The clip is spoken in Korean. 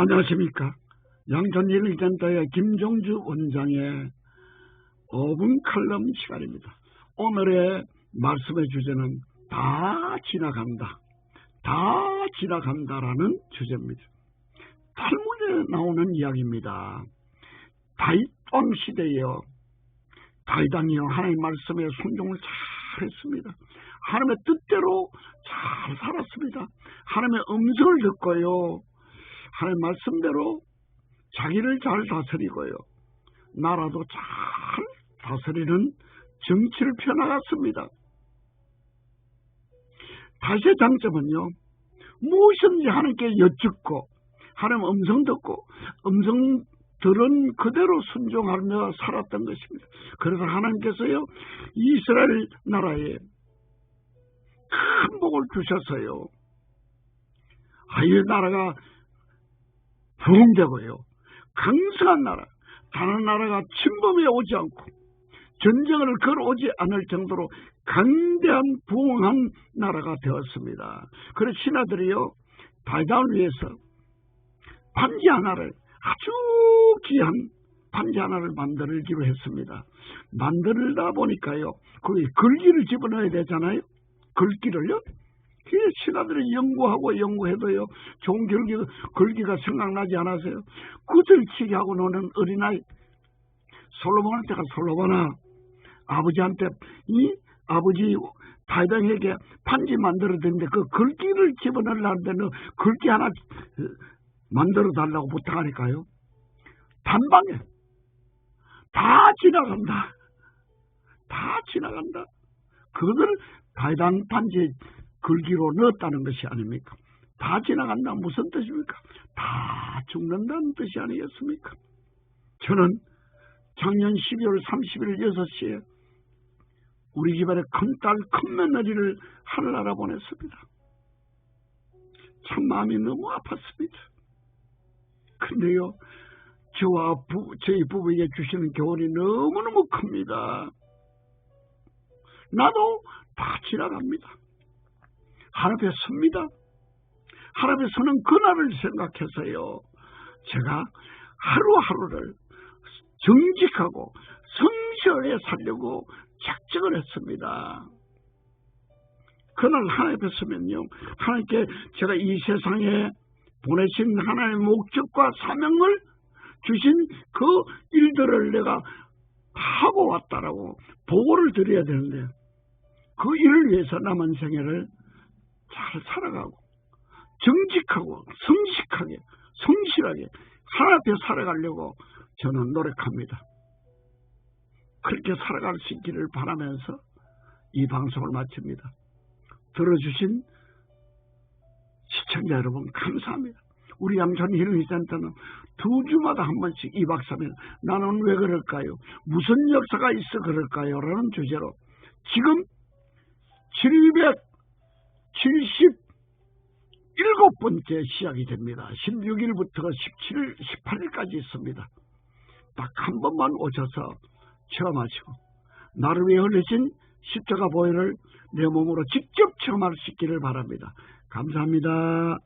안녕하십니까. 양천일센터의 김종주 원장의 5분 칼럼 시간입니다. 오늘의 말씀의 주제는 다 지나간다. 다 지나간다라는 주제입니다. 탈문에 나오는 이야기입니다. 다윗왕 시대에요. 다윗왕이요. 하나님 말씀에 순종을 잘 했습니다. 하나님의 뜻대로 잘 살았습니다. 하나님의 음성을 듣고요. 하나님 말씀대로 자기를 잘 다스리고요. 나라도 잘 다스리는 정치를 펴나갔습니다. 다시의 장점은요. 무엇인지 하나님께 여쭙고 하나님 음성 듣고 음성 들은 그대로 순종하며 살았던 것입니다. 그래서 하나님께서요. 이스라엘 나라에 큰 복을 주셨어요. 아이 나라가 부흥되고요. 강성한 나라, 다른 나라가 침범해 오지 않고 전쟁을 걸어오지 않을 정도로 강대한 부흥한 나라가 되었습니다. 그래서 신하들이요. 다이다를 위해서 반지 하나를 아주 귀한 반지 하나를 만들기로 했습니다. 만들다 보니까요. 거기 글귀를 집어넣어야 되잖아요. 글귀를요. 그 신하들이 연구하고 연구해도요. 좋은 글귀, 글귀가 생각나지 않아서요. 구들치기 하고 노는 어린아이 솔로몬한테 가 솔로몬아 아버지한테 이 아버지 다이당에게 반지 만들어드는데 그 글귀를 집어넣으려는데 는 글귀 하나 만들어 달라고 부탁하니까요. 단방에 다 지나간다. 다 지나간다. 그것을 다이당 반지 글귀로 넣었다는 것이 아닙니까? 다 지나간다 무슨 뜻입니까? 다 죽는다는 뜻이 아니겠습니까? 저는 작년 12월 30일 6시에 우리 집안에 큰딸 큰 며느리를 하늘나라 보냈습니다. 참 마음이 너무 아팠습니다. 근데요 저와 부, 저희 부부에게 주시는 교훈이 너무너무 큽니다. 나도 다 지나갑니다. 하나님에 섭니다. 하나님에 서는 그날을 생각해서요. 제가 하루하루를 정직하고 성실하게 살려고 작정을 했습니다. 그날 하나님 앞에 서면요. 하나님께 제가 이 세상에 보내신 하나님의 목적과 사명을 주신 그 일들을 내가 하고 왔다라고 보고를 드려야 되는데 그 일을 위해서 남은 생애를 잘 살아가고 정직하고 성실하게 성실하게 하나님 앞에 살아가려고 저는 노력합니다. 그렇게 살아갈 수 있기를 바라면서 이 방송을 마칩니다. 들어주신 시청자 여러분 감사합니다. 우리 양천 힐링센터는 두 주마다 한 번씩 2박 3일 나는 왜 그럴까요? 무슨 역사가 있어 그럴까요? 라는 주제로 지금 777번째 시작이 됩니다. 16일부터 17일, 18일까지 있습니다. 딱 한 번만 오셔서 체험하시고 나를 위해 흘리신 십자가 보혈을 내 몸으로 직접 체험할 수 있기를 바랍니다. 감사합니다.